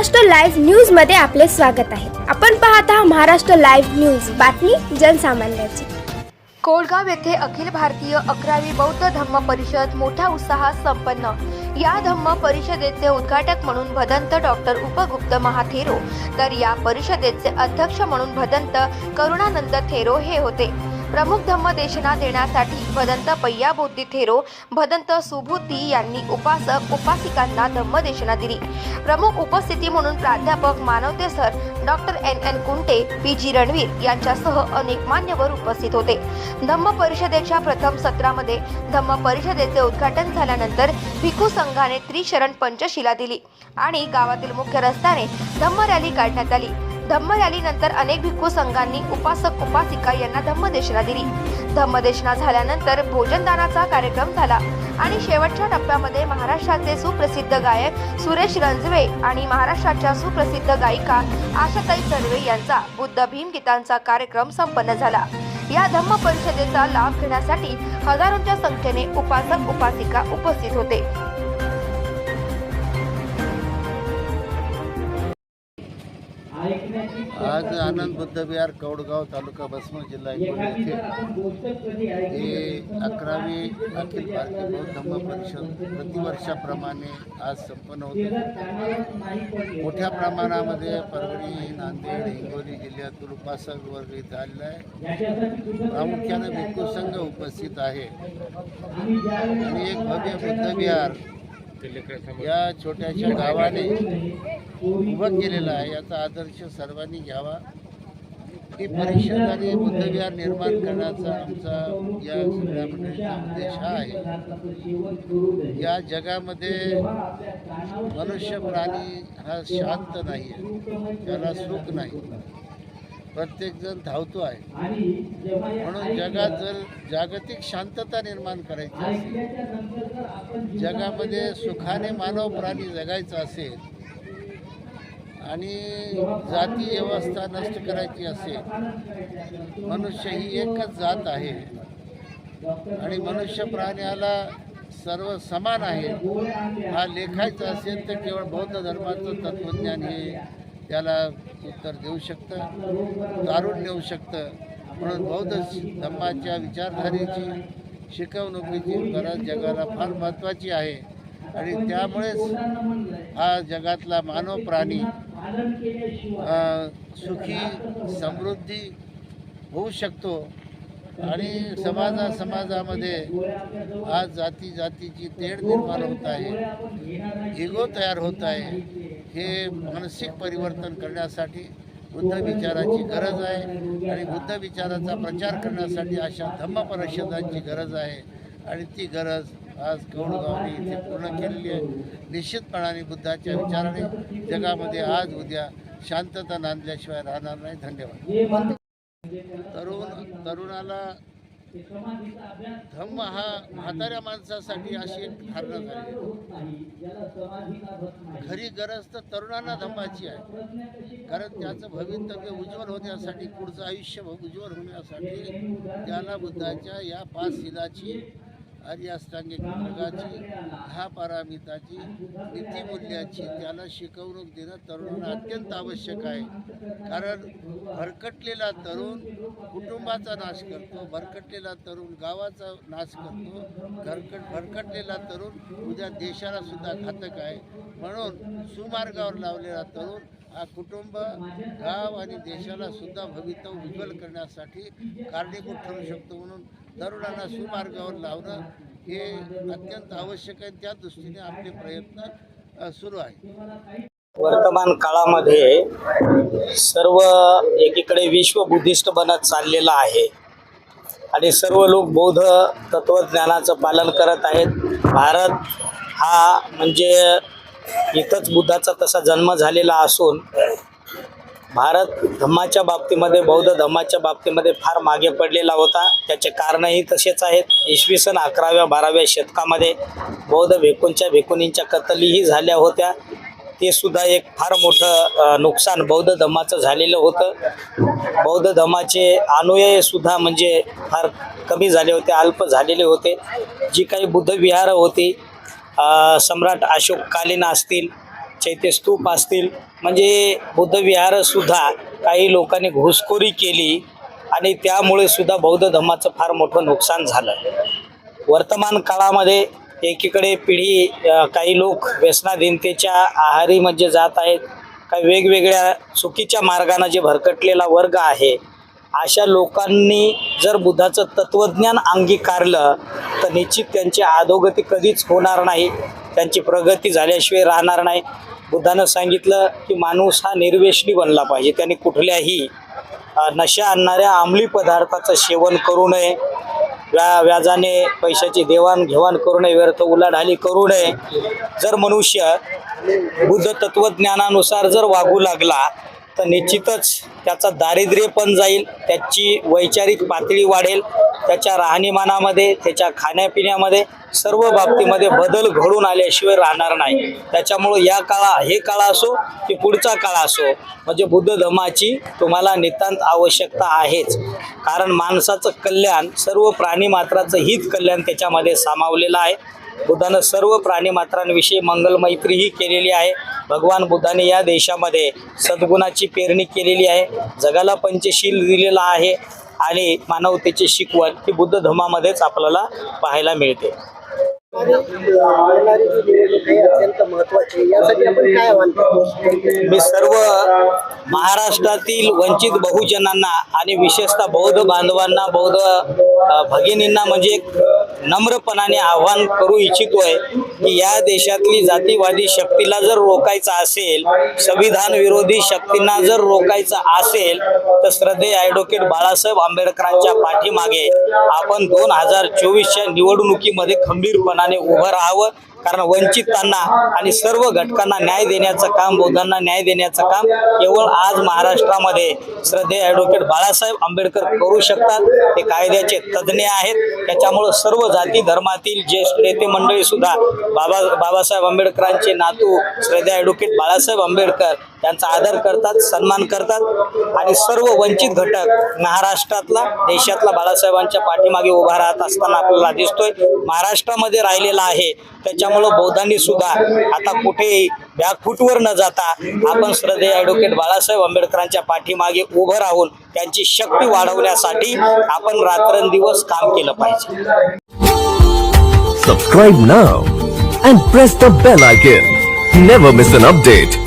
Maharashtra live न्यूजमध्ये आपले स्वागत आहे. आपण पाहत आहात महाराष्ट्र लाईव्ह न्यूज. बातमी जनसामान्याची. कोळगाव येथे अखिल भारतीय अकरावी बौद्ध धम्म परिषद मोठ्या उत्साहात संपन्न. या धम्म परिषदेचे उद्घाटक म्हणून भदंत डॉक्टर उपगुप्त महाथेरो तर या परिषदेचे अध्यक्ष म्हणून भदंत करुणानंद थेरो हे होते. प्रमुख धम्म देशना देण्यासाठी भदंत पय्याबोधी थेरो भदंत सुबुद्धी यांनी उपासक उपासिकांना धम्मदेशना दिली. प्रमुख उपस्थिती म्हणून प्राध्यापक Manavate sir doctor N N Kunte P G Ranveer यांच्यासह अनेक मान्यवर उपस्थित होते. धम्म परिषदेच्या प्रथम सत्रामध्ये धम्म परिषदेचे उद्घाटन झाल्यानंतर भिक्खू संघाने त्रिशरण पंचशिला दिली आणि गावातील मुख्य रस्त्याने धम्म रॅली काढण्यात आली. धम्म रॅलीनंतर अनेक भिक्खू संघांनी उपासक उपासिका यांना धम्मदेशना दिली. धम्मदेशना झाल्यानंतर भोजनदानाचा कार्यक्रम झाला आणि शेवटच्या टप्प्यामध्ये महाराष्ट्राचे सुप्रसिद्ध गायक सुरेश रंजवे आणि महाराष्ट्राच्या सुप्रसिद्ध गायिका आशाताई सर्वे यांचा बुद्ध भीम गीतांचा कार्यक्रम संपन्न झाला. या धम्म परिषदेचा लाभ घेण्यासाठी हजारोंच्या संख्येने उपासक उपासिका उपस्थित होते. आज आनंद बुद्धविहार कौडगाव तालुका बसमो जिल्हा हिंगोली येथे हे अकरावी अखिल भारतीय बौद्ध धम्म परिषद प्रतिवर्षाप्रमाणे आज संपन्न होते. मोठ्या प्रमाणामध्ये परभणी नांदेड हिंगोली जिल्ह्यातून उपासक वर्ग इथं आलेला आहे. प्रामुख्याने भिक्खू संघ उपस्थित आहे. आणि एक भव्य बुद्धविहार या छोट्याशा गावाने उभं केलेलं आहे. याचा आदर्श सर्वांनी घ्यावा. ही परिषद आणि बुद्धविहार निर्माण करण्याचा आमचा या सगळ्या मंडळीचा उद्देश हा आहे. या जगामध्ये मनुष्य प्राणी हा शांत नाही आहे त्याला सुख नाही. प्रत्येकजण धावतो आहे. म्हणून जगात जर जागतिक शांतता निर्माण करायची असेल जगामध्ये सुखाने मानव प्राणी जगायचा असेल आणि जाती व्यवस्था नष्ट करायची असेल मनुष्य ही एकच जात आहे. आणि मनुष्य प्राण्याला सर्व समान आहे. हा लेखायचा असेल तर केवळ बौद्ध धर्माचं तत्त्वज्ञान हे त्याला उत्तर देऊ शकतं तारून नेऊ शकतं. म्हणून बौद्ध धम्माच्या विचारधारेची शिकवणुकीची गरज जगाला फार महत्त्वाची आहे. आणि त्यामुळेच हा जगातला मानव प्राणी सुखी समृद्धी होऊ शकतो. आणि समाजा समाजामध्ये आज जाती जातीची तेढ निर्माण होत आहे. इगो तयार होत आहे. हे मानसिक परिवर्तन करण्यासाठी बुद्ध विचाराची गरज आहे आणि बुद्ध विचाराचा प्रचार करण्यासाठी अशा धम्म परिषदांची गरज आहे. आणि ती गरज आज गौडगावने इथे पूर्ण केलेली आहे. निश्चितपणाने बुद्धाच्या विचाराने जगामध्ये आज उद्या शांतता नांदल्याशिवाय राहणार नाही. धन्यवाद. तरुण तरुणाला धम्म हा म्हाताऱ्या माणसासाठी अशी एक धारणा झाली खरी गरज तर तरुणांना धम्माची आहे. कारण त्याचं भवितव्य उज्ज्वल होण्यासाठी पुढचं आयुष्य उज्ज्वल होण्यासाठी त्याला बुद्धाच्या या पाच शिलाची आर्याष्टांगिक मार्गाची दहा पारामिताची नीतिमूल्याची त्याला शिकवणूक देणं तरुणांना अत्यंत आवश्यक आहे. कारण भरकटलेला तरुण कुटुंबाचा नाश करतो भरकटलेला तरुण गावाचा नाश करतो घरकट भरकटलेला तरुण उद्या देशाला सुद्धा घातक आहे. म्हणून सुमार्गावर लावलेला तरुण हा कुटुंब गाव आणि देशाला सुद्धा भवितव्य उज्ज्वल करण्यासाठी कारणीभूत ठरू शकतो म्हणून तरुणांना सुमार्गावर लावणं हे अत्यंत आवश्यक आहे. त्या दृष्टीने आपले प्रयत्न सुरू आहेत वर्तमान काळामध्ये सर्व एकीकडे विश्व बुद्धिस्ट बनत चाललेलं आहे. आणि सर्व लोक बौद्ध तत्त्वज्ञानाचं पालन करत आहेत. भारत हा म्हणजे इथंच बुद्धाचा तसा जन्म झालेला असून भारत धम्माच्या बाबतीमध्ये बौद्ध धम्माच्या बाबतीमध्ये फार मागे पडलेला होता. त्याचे कारणही तसेच आहेत. इसवी सन अकराव्या बाराव्या शतकामध्ये बौद्ध भिकूंच्या भिकुनींच्या कतलीही झाल्या होत्या. ते सुद्धा एक फार मोठं नुकसान बौद्ध धम्माचं झालेलं होतं. बौद्ध धम्माचे अनुयायी सुद्धा म्हणजे फार कमी झाले होते अल्प झालेले होते. जी काही बुद्ध विहारं होती सम्राट अशोक कालीन असतील चैत्यस्तूप असतील म्हणजे बुद्धविहारसुद्धा काही लोकांनी घुसखोरी केली आणि त्यामुळे सुद्धा बौद्ध धर्माचं फार मोठं नुकसान झालं. वर्तमान काळामध्ये एकीकडे पिढी काही लोक व्यसनाधीनतेच्या आहारी म्हणजे जात आहेत काही वेगवेगळ्या चुकीच्या मार्गानं जे भरकटलेला वर्ग आहे अशा लोकांनी जर बुद्धाचं तत्त्वज्ञान अंगीकारलं तर निश्चित त्यांची अधोगती कधीच होणार नाही. त्यांची प्रगती झाल्याशिवाय राहणार नाही. बुद्धानं सांगितलं की माणूस हा निर्वेशनी बनला पाहिजे. त्याने कुठल्याही नशा आणणाऱ्या अंमली पदार्थाचं सेवन करू नये. व्या व्याजाने पैशाची देवाणघेवाण करू नये व्यर्थ उलाढाली करू नये. जर मनुष्य बुद्ध तत्वज्ञानानुसार जर वागू लागला तर निश्चितच त्याचा दारिद्र्य पण जाईल त्याची वैचारिक पातळी वाढेल त्याच्या राहणीमानामध्ये त्याच्या खाण्यापिण्यामध्ये सर्व बाबतीमध्ये बदल घडून आल्याशिवाय राहणार नाही. त्याच्यामुळं या काळा हे काळ असो की पुढचा काळ असो म्हणजे बुद्ध धर्माची तुम्हाला नितांत आवश्यकता आहेच. कारण माणसाचं कल्याण सर्व प्राणी मात्राचं हित कल्याण त्याच्यामध्ये सामावलेलं आहे. बुद्धानं सर्व प्राणीमात्रांविषयी मंगलमैत्रीही केलेली आहे. भगवान बुद्धाने या देशामध्ये सद्गुणाची पेरणी केलेली आहे. जगाला पंचशील दिलेला आहे आणि मानवतेची शिकवण ही बुद्ध धर्मामध्येच आपल्याला पाहायला मिळते. मी सर्व महाराष्ट्रातील वंचित बहुजनांना आणि विशेषतः बौद्ध बांधवांना बौद्ध भगिनींना म्हणजे नम्रपणाने आव्हान करू इच्छितोय की या देशातली जातीवादी शक्तीला जर रोखायचं असेल संविधान विरोधी शक्तींना जर रोखायचं असेल तर श्रद्धेय ॲडव्होकेट बाळासाहेब आंबेडकरांच्या पाठीमागे आपण दोन हजार चोवीसच्या निवडणुकीमध्ये खंबीरपणाने उभं राहावं. कारण वंचितांना आणि सर्व घटकांना न्याय देण्याचं काम बौद्धांना न्याय देण्याचं काम केवळ आज महाराष्ट्रामध्ये श्रद्धे ॲडव्होकेट बाळासाहेब आंबेडकर करू शकतात. ते कायद्याचे तज्ज्ञ आहेत. त्याच्यामुळं सर्व जाती धर्मातील ज्येष्ठ नेते मंडळी सुद्धा बाबा बाबासाहेब आंबेडकरांचे नातू श्रद्धा ॲडव्होकेट बाळासाहेब आंबेडकर यांचा आदर करतात सन्मान करतात. आणि सर्व वंचित घटक महाराष्ट्रातला देशातला बाळासाहेबांच्या पाठीमागे उभा राहत असताना आपल्याला दिसतोय. महाराष्ट्रामध्ये राहिलेला आहे. त्याच्या त्यामुळं बौद्धांनी सुद्धा आता कुठेही बॅकफूटवर न जाता आपण श्रद्धेय ॲडव्होकेट बाळासाहेब आंबेडकरांच्या पाठीमागे उभं राहून त्यांची शक्ती वाढवण्यासाठी आपण रात्रंदिवस काम केलं पाहिजे. Subscribe now and press the bell icon never miss an update